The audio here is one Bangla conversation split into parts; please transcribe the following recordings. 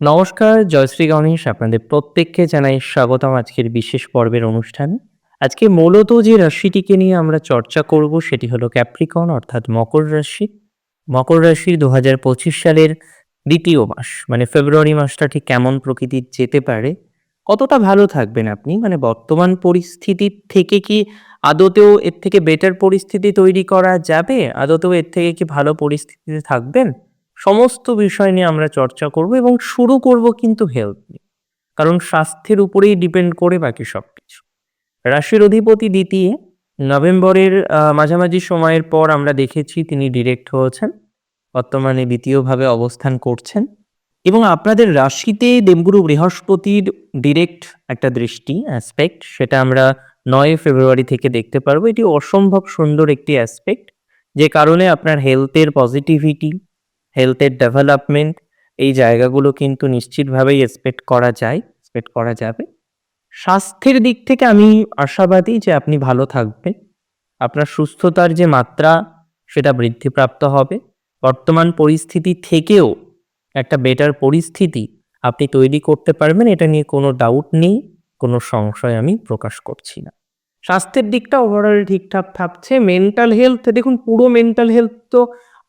নমস্কার জয়শ্রী গণেশ। আপনাদের প্রত্যেককে জানাই স্বাগতম আজকের বিশেষ পর্বের অনুষ্ঠানে। আজকে মূলত যে রাশিটিকে নিয়ে আমরা চর্চা করব সেটি হলো ক্যাপ্রিকন, অর্থাৎ মকর রাশি। মকর রাশির দু হাজার পঁচিশ সালের দ্বিতীয় মাস মানে ফেব্রুয়ারি মাসটা ঠিক কেমন প্রকৃতির যেতে পারে, কতটা ভালো থাকবেন আপনি? মানে বর্তমান পরিস্থিতির থেকে কি আদতেও এর থেকে বেটার পরিস্থিতি তৈরি করা যাবে? আদতেও এর থেকে কি ভালো পরিস্থিতিতে থাকবেন? সমস্ত বিষয় নিয়ে আমরা চর্চা করব এবং শুরু করব কিন্তু হেলথ নিয়ে। কারণ স্বাস্থ্যের উপরেই ডিপেন্ড করে বাকি সব কিছু রাশির অধিপতি দ্বিতীয়, নভেম্বরের মাঝামাঝি সময়ের পর আমরা দেখেছি তিনি ডিরেক্ট হয়েছেন, বর্তমানে দ্বিতীয়ভাবে অবস্থান করছেন। এবং আপনাদের রাশিতে দেবগুরু বৃহস্পতির ডিরেক্ট একটা দৃষ্টি অ্যাসপেক্ট সেটা আমরা নয় ফেব্রুয়ারি থেকে দেখতে পারব। এটি অসম্ভব সুন্দর একটি অ্যাসপেক্ট যে কারণে আপনার হেলথের পজিটিভিটি হেলথের ডেভেলপমেন্ট এই জায়গাগুলো কিন্তু নিশ্চিতভাবেই এক্সপেক্ট করা যায় এক্সপেক্ট করা যাবে। স্বাস্থ্যের দিক থেকে আমি আশাবাদী যে আপনি ভালো থাকবেন। আপনার সুস্থতার যে মাত্রা, সেটা বৃদ্ধিপ্রাপ্ত হবে। বর্তমান পরিস্থিতি থেকেও একটা বেটার পরিস্থিতি আপনি তৈরি করতে পারবেন, এটা নিয়ে কোনো ডাউট নেই, কোনো সংশয় আমি প্রকাশ করছি না। স্বাস্থ্যের দিকটা ওভারঅল ঠিকঠাক থাকছে মেন্টাল হেলথ দেখুন পুরো মেন্টাল হেলথ তো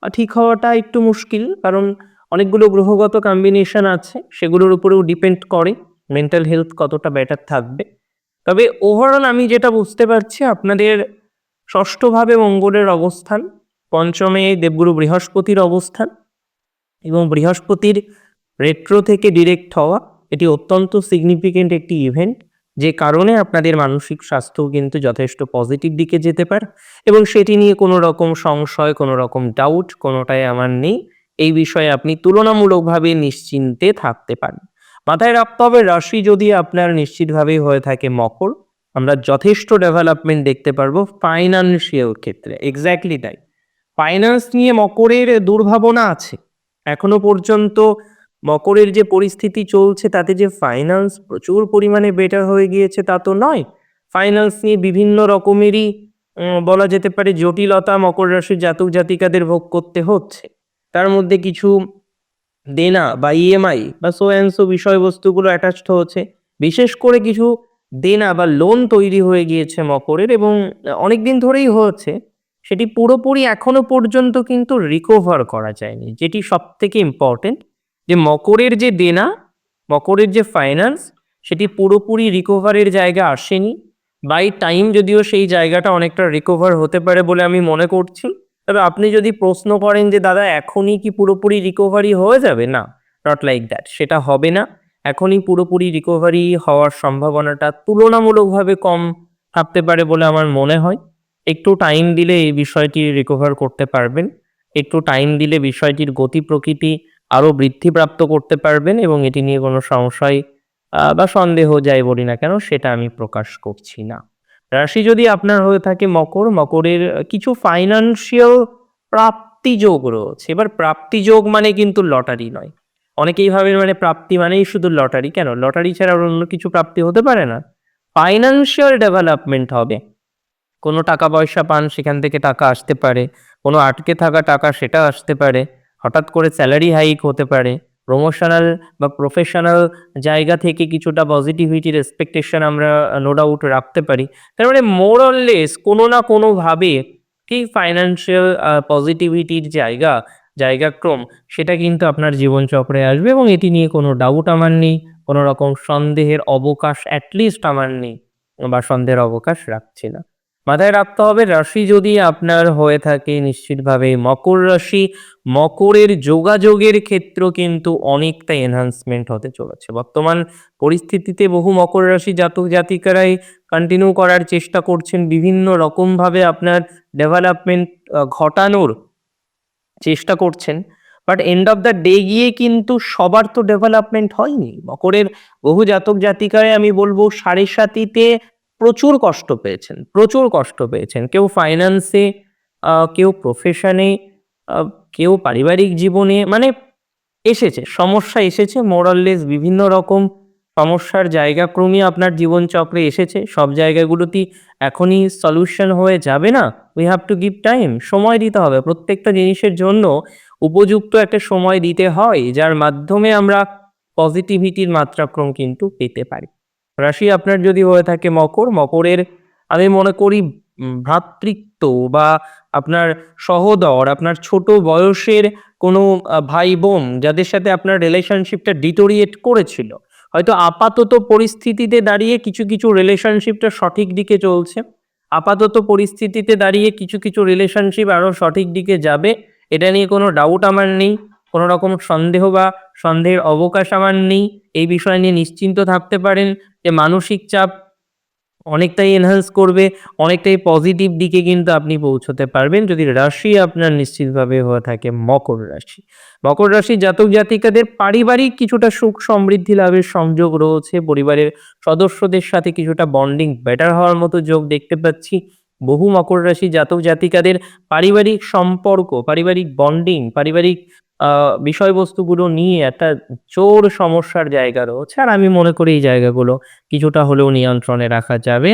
ঠিক হওয়াটা একটু মুশকিল, কারণ অনেকগুলো গ্রহগত কম্বিনেশন আছে, সেগুলোর উপরেও ডিপেন্ড করে মেন্টাল হেলথ কতটা বেটার থাকবে। তবে ওভারঅল আমি যেটা বুঝতে পারছি, আপনাদের ষষ্ঠভাবে মঙ্গলের অবস্থান, পঞ্চমে দেবগুরু বৃহস্পতির অবস্থান এবং বৃহস্পতির রেট্রো থেকে ডিরেক্ট হওয়া, এটি অত্যন্ত সিগনিফিকেন্ট একটি ইভেন্ট যে কারণে আপনাদের মানসিক স্বাস্থ্য কিন্তু যথেষ্ট পজিটিভ দিকে যেতে পারে এবং সেটি নিয়ে কোনো রকম সংশয়, কোনো রকম ডাউট কোনোটাই আমার নেই। এই বিষয়ে আপনি তুলনামূলকভাবে নিশ্চিন্তে থাকতে পারেন। মাথায় রাখতে হবে, রাশি যদি আপনার নিশ্চিতভাবেই হয়ে থাকে মকর, আমরা যথেষ্ট ডেভেলপমেন্ট দেখতে পারব ফাইন্যান্সিয়াল ক্ষেত্রে। এক্স্যাক্টলি তাই। ফাইন্যান্স নিয়ে মকরের দুর্ভাবনা আছে। এখনও পর্যন্ত মকরের যে পরিস্থিতি চলছে, তাতে যে ফাইন্যান্স প্রচুর পরিমাণে বেটার হয়ে গিয়েছে, তা তো নয়। ফাইন্যান্স নিয়ে বিভিন্ন রকমেরই বলা যেতে পারে জটিলতা মকর রাশির জাতক জাতিকাদের ভোগ করতে হচ্ছে। তার মধ্যে কিছু দেনা বা ইএমআই বা সো সো বিষয়বস্তুগুলো অ্যাটাচড হচ্ছে। বিশেষ করে কিছু দেনা বা লোন তৈরি হয়ে গিয়েছে মকরের এবং অনেক দিন ধরেই হচ্ছে। সেটি পুরোপুরি এখনও পর্যন্ত কিন্তু রিকভার করা যায়নি, যেটি সব থেকে ইম্পর্টেন্ট যে মকরের যে দেনা, মকরের যে ফাইন্যান্স সেটি পুরোপুরি রিকভারের জায়গা আসেনি। বাই টাইম যদিও সেই জায়গাটা অনেকটা রিকভার হতে পারে বলে আমি মনে করছি। তবে আপনি যদি প্রশ্ন করেন যে, দাদা, এখনই কি পুরোপুরি রিকভারি হয়ে যাবে? না নট লাইক দ্যাট সেটা হবে না। এখনই পুরোপুরি রিকভারি হওয়ার সম্ভাবনাটা তুলনামূলকভাবে কম থাকতে পারে বলে আমার মনে হয়। একটু টাইম দিলে এই বিষয়টি রিকভার করতে পারবেন। একটু টাইম দিলে বিষয়টির গতি প্রকৃতি আরও বৃদ্ধিপ্রাপ্ত করতে পারবেন এবং এটি নিয়ে কোনো সংশয় বা সন্দেহ যাই বলি না কেন, সেটা আমি প্রকাশ করছি না। রাশি যদি আপনার হয়ে থাকে মকর, মকরের কিছু ফাইনান্সিয়াল প্রাপ্তিযোগ রয়েছে। এবার প্রাপ্তিযোগ মানে কিন্তু লটারি নয়। অনেকেই ভাবেন মানে প্রাপ্তি মানেই শুধু লটারি। কেন? লটারি ছাড়া অন্য কিছু প্রাপ্তি হতে পারে না। ফাইনান্সিয়াল ডেভেলপমেন্ট হবে। কোনো টাকা পয়সা পান, সেখান থেকে টাকা আসতে পারে। কোনো আটকে থাকা টাকা, সেটা আসতে পারে। হঠাৎ করে স্যালারি হাইক হতে পারে। প্রমোশনাল বা প্রফেশনাল জায়গা থেকে কিছুটা পজিটিভিটির এক্সপেকটেশন আমরা নো ডাউট রাখতে পারি। তার মানে মোর লেস কোনো না কোনোভাবে কি ফাইন্যান্সিয়াল পজিটিভিটির জায়গা জায়গাক্রম সেটা কিন্তু আপনার জীবনচক্রে আসবে এবং এটি নিয়ে কোনো ডাউট আমার নেই, কোনো রকম সন্দেহের অবকাশ অ্যাটলিস্ট আমার নেই বা সন্দেহের অবকাশ রাখছি না। মাথায় রাখতে হবে, রাশি যদি আপনার হয়ে থাকে, নিশ্চিতভাবে মকর রাশি, মকরের যোগাযোগের ক্ষেত্র কিন্তু অনেকটা এনহান্সমেন্ট হতে চলেছে। বর্তমান পরিস্থিতিতে বহু মকর রাশি জাতক জাতিকারাই কন্টিনিউ করার চেষ্টা করছেন। বিভিন্ন রকমভাবে আপনার ডেভেলপমেন্ট ঘটানোর চেষ্টা করছেন। But end of the day গিয়ে কিন্তু সবার তো ডেভেলপমেন্ট হয়নি। মকরের বহু জাতক জাতিকায় আমি বলব সাড়ে সাতিতে প্রচুর কষ্ট পেয়েছেন, প্রচুর কষ্ট পেয়েছেন। কেউ ফাইন্যান্সে কেউ প্রফেশনে কেউ পারিবারিক জীবনে মানে এসেছে, সমস্যা এসেছে মোরাললেস বিভিন্ন রকম সমস্যার জায়গা ক্রমে আপনার জীবনচক্রে এসেছে। সব জায়গাগুলোতেই এখনই সলিউশন হয়ে যাবে না। We have to give time সময় দিতে হবে। প্রত্যেকটা জিনিসের জন্য উপযুক্ত একটা সময় দিতে হয়, যার মাধ্যমে আমরা পজিটিভিটির মাত্রাক্রম কিন্তু পেতে পারে। রাশি আপনার যদি হয়ে থাকে মকর, মকরের আমি মনে করি ভ্রাতৃত্ব বা আপনার সহদর, আপনার ছোট বয়সের কোনো ভাই বোন যাদের সাথে আপনার রিলেশনশিপটা ডিটোরিয়েট করেছিল। হয়তো আপাতত পরিস্থিতিতে দাঁড়িয়ে কিছু কিছু রিলেশনশিপটা সঠিক দিকে চলছে। আপাতত পরিস্থিতিতে দাঁড়িয়ে কিছু কিছু রিলেশনশিপ আরও সঠিক দিকে যাবে, এটা নিয়ে কোনো ডাউট আমার নেই, কোনো রকম সন্দেহ বা সন্দেহের অবকাশ আমার নেই, এই বিষয় নিয়ে নিশ্চিন্ত থাকতে পারেন। যে মানসিক চাপ অনেকটাই এনহান্স করবে, অনেকটাই পজিটিভ দিকে কিন্তু আপনি পৌঁছতে পারবেন যদি রাশি আপনার নিশ্চিতভাবে হয়ে থাকে মকর রাশি। মকর রাশি জাতক জাতিকাদের পারিবারিক কিছুটা সুখ সমৃদ্ধি লাভের সংযোগ রয়েছে, পরিবারের সদস্যদের সাথে কিছুটা বন্ডিং বেটার হওয়ার মতো যোগ দেখতে পাচ্ছি। বহু মকর রাশি জাতক জাতিকাদের পারিবারিক সম্পর্ক, পারিবারিক বন্ডিং পারিবারিক বিষয়বস্তুগুলো নিয়ে একটা জোর সমস্যার জায়গা রয়েছে। আর আমি মনে করি এই জায়গাগুলো কিছুটা হলেও নিয়ন্ত্রণে রাখা যাবে,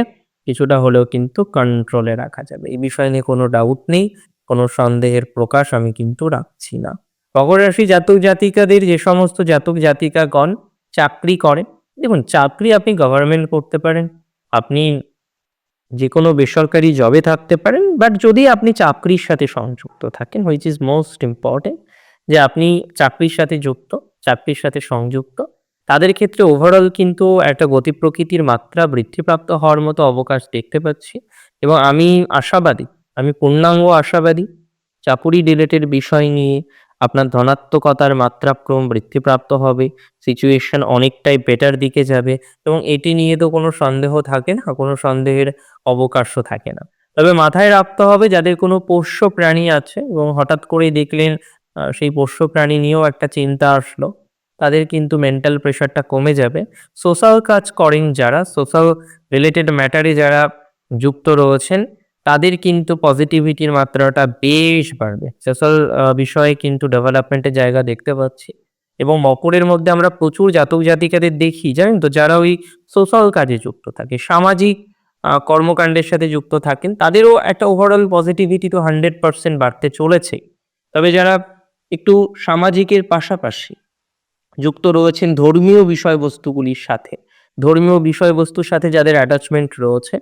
কিছুটা হলেও কিন্তু কন্ট্রোলে রাখা যাবে। এই বিষয় নিয়ে কোনো ডাউট নেই, কোনো সন্দেহের প্রকাশ আমি কিন্তু রাখছি না। মকর রাশি জাতক জাতিকাদের যে সমস্ত জাতক জাতিকাগণ চাকরি করেন, দেখুন চাকরি আপনি গভর্নমেন্ট করতে পারেন, আপনি যে কোনো বেসরকারি জবে থাকতে পারেন বাট যদি আপনি চাকরির সাথে সংযুক্ত থাকেন হুইচ ইজ মোস্ট ইম্পর্টেন্ট যে আপনি চাকরির সাথে যুক্ত, চাকরির সাথে সংযুক্ত। তাদের ক্ষেত্রে ওভারঅল কিন্তু একটা গতি প্রকৃতির মাত্রা বৃদ্ধিপ্রাপ্ত হওয়ার মতো অবকাশ দেখতে পাচ্ছি। এবং আমি আশাবাদী, আমি পূর্ণাঙ্গ আশাবাদী চাকুরি রিলেটেড বিষয় নিয়ে আপনার ধনাত্মকতার মাত্রাক্রম বৃদ্ধিপ্রাপ্ত হবে সিচুয়েশন অনেকটাই বেটার দিকে যাবে এবং এটি নিয়ে তো কোনো সন্দেহ থাকে না, কোনো সন্দেহের অবকাশও থাকে না। তবে মাথায় রাখতে হবে যাদের কোনো পোষ্য প্রাণী আছে এবং হঠাৎ করেই দেখলেন সেই পোষ্য প্রাণী নিয়েও একটা চিন্তা আসলো। তাদের কিন্তু মেন্টাল প্রেশারটা কমে যাবে। সোশ্যাল কাজ করেন যারা সোশ্যাল রিলেটেড ম্যাটারে যারা যুক্ত রয়েছেন, তাদের কিন্তু পজিটিভিটির মাত্রাটা বেশ বাড়বে। সোশ্যাল বিষয়ে কিন্তু ডেভেলপমেন্টের জায়গা দেখতে পাচ্ছি। এবং মকরের মধ্যে আমরা প্রচুর জাতক জাতিকাদের দেখি, জানেন তো? যারা ওই সোশ্যাল কাজে যুক্ত থাকে, সামাজিক কর্মকাণ্ডের সাথে যুক্ত থাকেন, তাদেরও একটা ওভারঅল পজিটিভিটি তো হান্ড্রেড পার্সেন্ট বাড়তে চলেছে। তবে যারা একটু সামাজিকের পাশাপাশি যুক্ত রয়েছেন ধর্মীয় বিষয়বস্তুগুলির সাথে। ধর্মীয় বিষয়বস্তুর সাথে যাদের অ্যাটাচমেন্ট রয়েছে,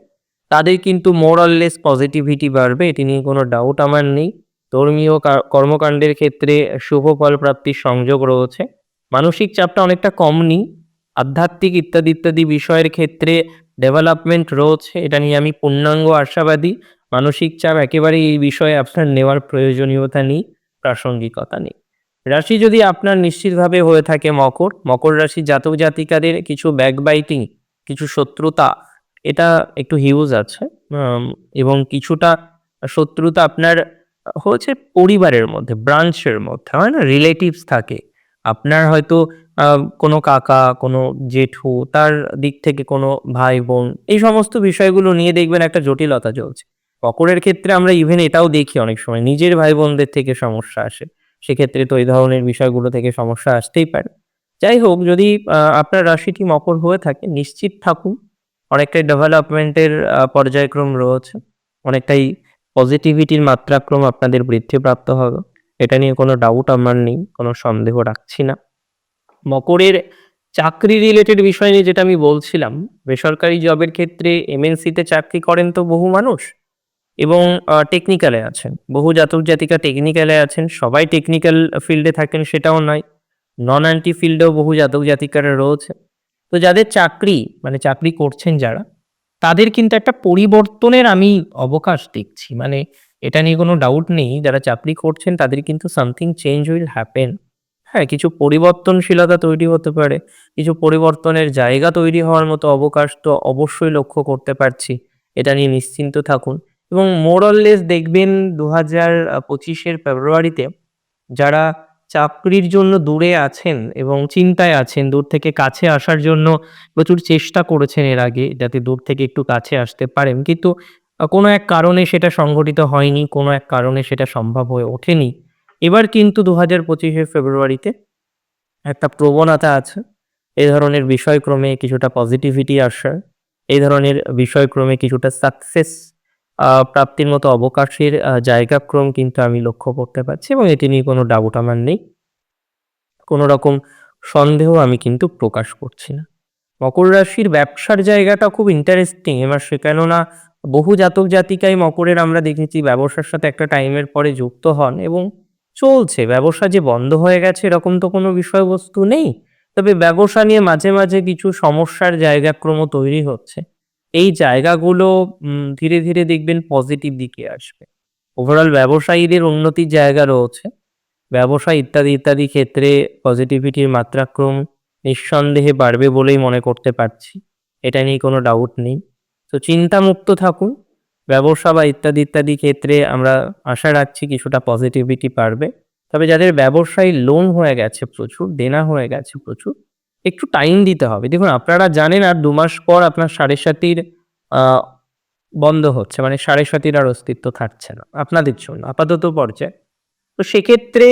তাদের কিন্তু মোরাললেস পজিটিভিটি বাড়বে, এটি নিয়ে কোনো ডাউট আমার নেই। ধর্মীয় কর্মকাণ্ডের ক্ষেত্রে শুভ ফল প্রাপ্তির সংযোগ রয়েছে। মানসিক চাপটা অনেকটা কম নেই। আধ্যাত্মিক ইত্যাদি ইত্যাদি বিষয়ের ক্ষেত্রে ডেভেলপমেন্ট রয়েছে, এটা নিয়ে আমি পূর্ণাঙ্গ আশাবাদী। মানসিক চাপ একেবারেই এই বিষয়ে আপনার নেওয়ার প্রয়োজনীয়তা নেই। প্রাসঙ্গিকতা নেই। রাশি যদি আপনার নিশ্চিতভাবে হয়ে থাকে মকর মকর রাশি জাতক জাতিকাদের কিছু ব্যাকবাইটিং কিছু শত্রুতা, এটা একটু হিউজ আছে এবং কিছুটা শত্রুতা আপনার হচ্ছে পরিবারের মধ্যে ব্রাঞ্চের মধ্যে, হয় না? রিলেটিভস থাকে। আপনার হয়তো কোনো কাকা, কোনো জেঠু, তার দিক থেকে কোনো ভাই বোন এই সমস্ত বিষয়গুলো নিয়ে দেখবেন একটা জটিলতা চলছে। মকরের ক্ষেত্রে আমরা ইভেন এটাও দেখি অনেক সময়, নিজের ভাই বোনদের থেকে সমস্যা আসে। সেক্ষেত্রে তো এই ধরনের বিষয়গুলো থেকে সমস্যা আসতেই পারে। যাই হোক, যদি আপনার রাশিটি মকর হয়ে থাকে, নিশ্চিত থাকুন, অনেকটাই ডেভেলপমেন্টের পর্যায়ক্রম রয়েছে। অনেকটাই পজিটিভিটির মাত্রাক্রম আপনাদের বৃদ্ধিপ্রাপ্ত হবে। এটা নিয়ে কোনো ডাউট আমার নেই, কোনো সন্দেহ রাখছি না। মকরের চাকরি রিলেটেড বিষয় নিয়ে যেটা আমি বলছিলাম, বেসরকারি জবের ক্ষেত্রে এমএনসিতে চাকরি করেন তো বহু মানুষ এবং টেকনিক্যালে আছেন। বহু জাতক জাতিকা টেকনিক্যালে আছেন, সবাই টেকনিক্যাল ফিল্ডে থাকেন সেটাও নয়। নন অ্যান্টি ফিল্ডেও বহু জাতক জাতিকারা রয়েছে। তো যাদের চাকরি মানে চাকরি করছেন যারা, তাদের কিন্তু একটা পরিবর্তনের আমি অবকাশ দেখছি। মানে এটা নিয়ে কোনো ডাউট নেই, যারা চাকরি করছেন তাদের কিন্তু সামথিং চেঞ্জ উইল হ্যাপেন হ্যাঁ কিছু পরিবর্তনশীলতা তৈরি হতে পারে, কিছু পরিবর্তনের জায়গা তৈরি হওয়ার মতো অবকাশ তো অবশ্যই লক্ষ্য করতে পারছি। এটা নিয়ে নিশ্চিন্ত থাকুন। এবং মোরললেস দেখবেন দু হাজার পঁচিশের ফেব্রুয়ারিতে যারা চাকরির জন্য দূরে আছেন এবং চিন্তায় আছেন, দূর থেকে কাছে আসার জন্য প্রচুর চেষ্টা করেছেন এর আগে, যাতে দূর থেকে একটু কাছে আসতে পারেন। কিন্তু কোনো এক কারণে সেটা সংঘটিত হয়নি, কোনো এক কারণে সেটা সম্ভব হয়ে ওঠেনি। এবার কিন্তু দু হাজার পঁচিশে ফেব্রুয়ারিতে একটা প্রবণতা আছে। এই ধরনের বিষয়ক্রমে কিছুটা পজিটিভিটি আসার এই ধরনের বিষয়ক্রমে কিছুটা সাকসেস প্রাপ্তির মতো অবকাশের জায়গাক্রম কিন্তু আমি লক্ষ্য করতে পারছি এবং এটি নিয়ে কোনো ডাউট আমার নেই। কোনো রকম সন্দেহ আমি কিন্তু প্রকাশ করছি না। মকর রাশির ব্যবসার জায়গাটা খুব ইন্টারেস্টিং এবার সে কেননা বহু জাতক জাতিকাই মকরের আমরা দেখেছি ব্যবসার সাথে একটা টাইমের পরে যুক্ত হন এবং চলছে। ব্যবসা যে বন্ধ হয়ে গেছে এরকম তো কোনো বিষয়বস্তু নেই। তবে ব্যবসা নিয়ে মাঝে মাঝে কিছু সমস্যার জায়গাক্রম তৈরি হচ্ছে। এই জায়গাগুলো ধীরে ধীরে দেখবেন পজিটিভ দিকে আসবে। ওভারঅল ব্যবসায়ীদের উন্নতির জায়গা রয়েছে। ব্যবসা ইত্যাদি ইত্যাদি ক্ষেত্রে পজিটিভিটির মাত্রাক্রম নিঃসন্দেহে বাড়বে বলেই মনে করতে পারছি। এটা নিয়ে কোনো ডাউট নেই। তো চিন্তামুক্ত থাকুন। ব্যবসা বা ইত্যাদি ইত্যাদি ক্ষেত্রে আমরা আশা রাখছি কিছুটা পজিটিভিটি পারবে তবে যাদের ব্যবসায় লোন হয়ে গেছে প্রচুর, দেনা হয়ে গেছে প্রচুর একটু টাইম দিতে হবে। দেখুন, আপনারা জানেন আর দু মাস পর আপনার সাড়ে সাতির বন্ধ হচ্ছে। মানে সাড়ে সাতির আর অস্তিত্ব থাকছে না আপনাদের জন্য, আপাতত পর্যায়ে। তো সেক্ষেত্রে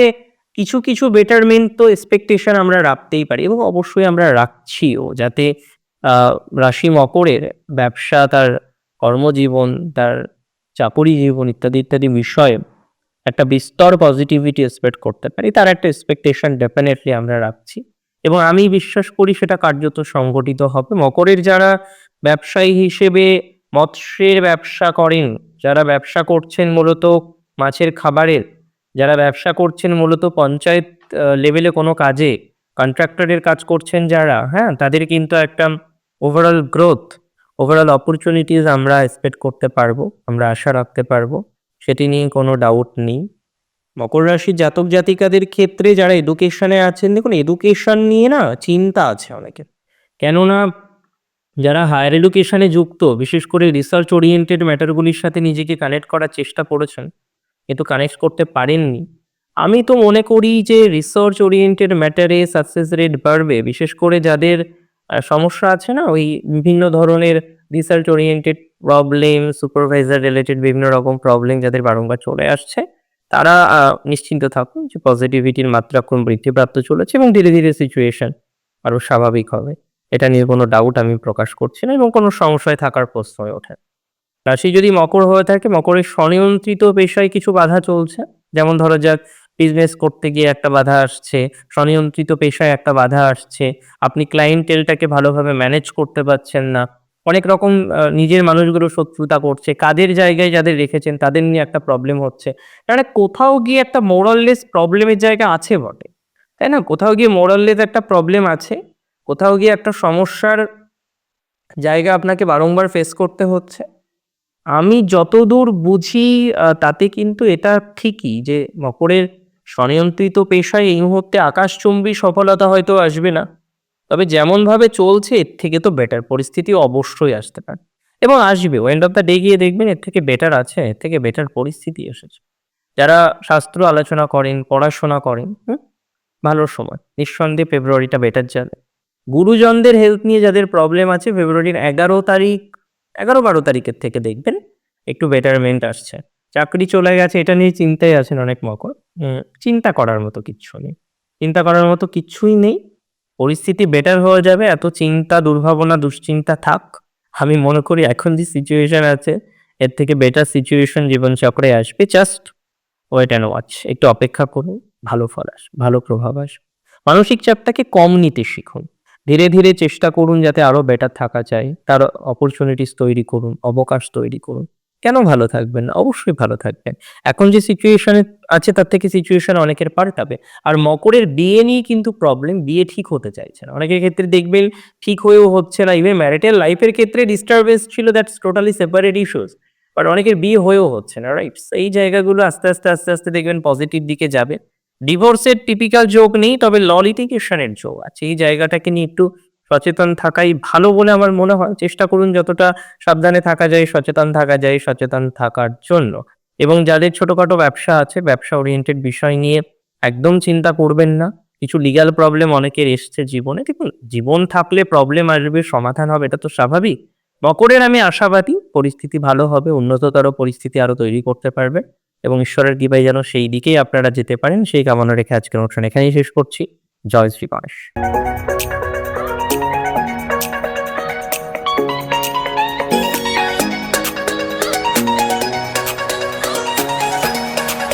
কিছু কিছু বেটারমেন্ট তো এক্সপেকটেশন আমরা রাখতেই পারি এবং অবশ্যই আমরা রাখছিও যাতে রাশি মকরের ব্যবসা, তার কর্মজীবন, তার চাকরি জীবন ইত্যাদি ইত্যাদি বিষয়ে একটা বিস্তর পজিটিভিটি এক্সপেক্ট করতে পারি। তার একটা এক্সপেকটেশন ডেফিনেটলি আমরা রাখছি। এবং আমি বিশ্বাস করি সেটা কার্যত সংগঠিত হবে। মকরের যারা ব্যবসায়ী হিসেবে মৎস্যের ব্যবসা করেন, যারা ব্যবসা করছেন মূলত মাছের খাবারের, যারা ব্যবসা করছেন মূলত পঞ্চায়েত লেভেলে কোনো কাজে কন্ট্রাক্টরের কাজ করছেন যারা হ্যাঁ তাদের কিন্তু একটা ওভারঅল গ্রোথ ওভারঅল অপরচুনিটিস আমরা এক্সপেক্ট করতে পারব, আমরা আশা রাখতে পারব, সেটি নিয়ে কোনো ডাউট নেই। মকর রাশির জাতক জাতিকাদের ক্ষেত্রে যারা এডুকেশনে আছেন, দেখুন এডুকেশন নিয়ে না চিন্তা আছে অনেকের কেননা যারা হায়ার এডুকেশনে যুক্ত, বিশেষ করে রিসার্চ ওরিয়েন্টেড ম্যাটারগুলির সাথে নিজেকে কানেক্ট করার চেষ্টা করেছেন, কিন্তু কানেক্ট করতে পারেননি। আমি তো মনে করি যে রিসার্চ ওরিয়েন্টেড ম্যাটারে সাকসেস রেট বাড়বে, বিশেষ করে যাদের সমস্যা আছে না, ওই বিভিন্ন ধরনের research oriented problem supervisor related বিভিন্ন রকম প্রবলেম যাদের বারংবার চলে আসছে। তারা নিশ্চিন্ত থাকুন যে পজিটিভিটির মাত্রা কোন বৃদ্ধিপ্রাপ্ত চলেছে এবং ধীরে ধীরে সিচুয়েশন আরও স্বাভাবিক হবে। এটা নিয়ে কোনো ডাউট আমি প্রকাশ করছি না এবং কোনো সংশয় থাকার প্রশ্ন হয়ে ওঠে রাশি যদি মকর হয়ে থাকে, মকরের স্বনিয়ন্ত্রিত পেশায় কিছু বাধা চলছে। যেমন ধরো যাক বিজনেস করতে গিয়ে একটা বাধা আসছে, স্বনিয়ন্ত্রিত পেশায় একটা বাধা আসছে, আপনি ক্লায়েন্টেলটাকে ভালোভাবে ম্যানেজ করতে পারছেন না। অনেক রকম নিজের মানুষগুলো শত্রুতা করছে, কাদের জায়গায় যাদের রেখেছেন তাদের নিয়ে একটা প্রবলেম হচ্ছে। মানে কোথাও গিয়ে একটা মোরাললেস প্রবলেমের জায়গা আছে বটে, তাই না? কোথাও গিয়ে মোরাললেস একটা প্রবলেম আছে, কোথাও গিয়ে একটা সমস্যার জায়গা আপনাকে বারংবার ফেস করতে হচ্ছে। আমি যতদূর বুঝি তাতে কিন্তু এটা ঠিকই যে মকরের স্বনিয়ন্ত্রিত পেশায় এই মুহূর্তে আকাশচুম্বী সফলতা হয়তো আসবে না। তবে যেমনভাবে চলছে, এর থেকে তো বেটার পরিস্থিতি অবশ্যই আসতে পারে। এবং আসবে এন্ড অফ দ্য ডে গিয়ে দেখবেন এর থেকে বেটার আছে, এর থেকে বেটার পরিস্থিতি এসেছে। যারা শাস্ত্র আলোচনা করেন, পড়াশোনা করেন ভালো সময়। নিঃসন্দেহে ফেব্রুয়ারিটা বেটার যাবে। গুরুজনদের হেলথ নিয়ে যাদের প্রবলেম আছে, ফেব্রুয়ারির এগারো তারিখ এগারো বারো তারিখের থেকে দেখবেন একটু বেটারমেন্ট আসছে। চাকরি চলে গেছে, এটা নিয়ে চিন্তায় আছেন অনেক মকর। চিন্তা করার মতো কিচ্ছু নেই। চিন্তা করার মতো কিচ্ছুই নেই। পরিস্থিতি বেটার হয়ে যাবে, এত চিন্তা, দুর্ভাবনা, দুশ্চিন্তা থাক। আমি মনে করি এখন যে সিচুয়েশন আছে, এর থেকে বেটার সিচুয়েশন জীবনচক্রে আসবে। জাস্ট ওয়েট অ্যান্ড ওয়াচ একটু অপেক্ষা করুন, ভালো ফল আসবে ভালো প্রভাব আস মানসিক চাপটাকে কম নিতে শিখুন। ধীরে ধীরে চেষ্টা করুন যাতে আরও বেটার থাকা যায়, তার অপরচুনিটিস তৈরি করুন, অবকাশ তৈরি করুন। কেন ভালো থাকবেন? অবশ্যই ভালো থাকবেন। এখন যে সিচুয়েশনে আছে, তার থেকে সিচুয়েশন অনেকের পাল্টাবে। আর মকরের বিয়ে নিয়ে কিন্তু প্রবলেম বিয়ে ঠিক হতে চাইছে না। অনেকের ক্ষেত্রে দেখবেন ঠিক হয়েও হচ্ছে না। ইভেন ম্যারিটাল লাইফের ক্ষেত্রে ডিস্টারবেন্স ছিল that's totally separate issues but অনেকের বিয়ে হয়েও হচ্ছে না রাইট এই জায়গাগুলো আস্তে আস্তে আস্তে আস্তে দেখবেন পজিটিভ দিকে যাবে। ডিভোর্সের টিপিক্যাল যোগ নেই, তবে ল লিটিগেশনের যোগ আছে। এই জায়গাটাকে নিয়ে একটু সচেতন থাকাই ভালো বলে আমার মনে হয়। চেষ্টা করুন যতটা সাবধানে থাকা যায়, সচেতন থাকা যায়, সচেতন থাকার জন্য। এবং যাদের ছোটখাটো ব্যবসা আছে, ব্যবসা ওরিয়েন্টেড বিষয় নিয়ে একদম চিন্তা করবেন না। কিছু লিগ্যাল প্রবলেম অনেকের এসছে জীবনে। দেখুন, জীবন থাকলে প্রবলেম আসবে, সমাধান হবে, এটা তো স্বাভাবিক। মকরের আমি আশাবাদী, পরিস্থিতি ভালো হবে, উন্নততর পরিস্থিতি আরও তৈরি করতে পারবে এবং ঈশ্বরের কৃপায় যেন সেই দিকেই আপনারা যেতে পারেন। সেই কামনা রেখে আজকের অনুষ্ঠান এখানেই শেষ করছি। জয় শ্রী গণেশ।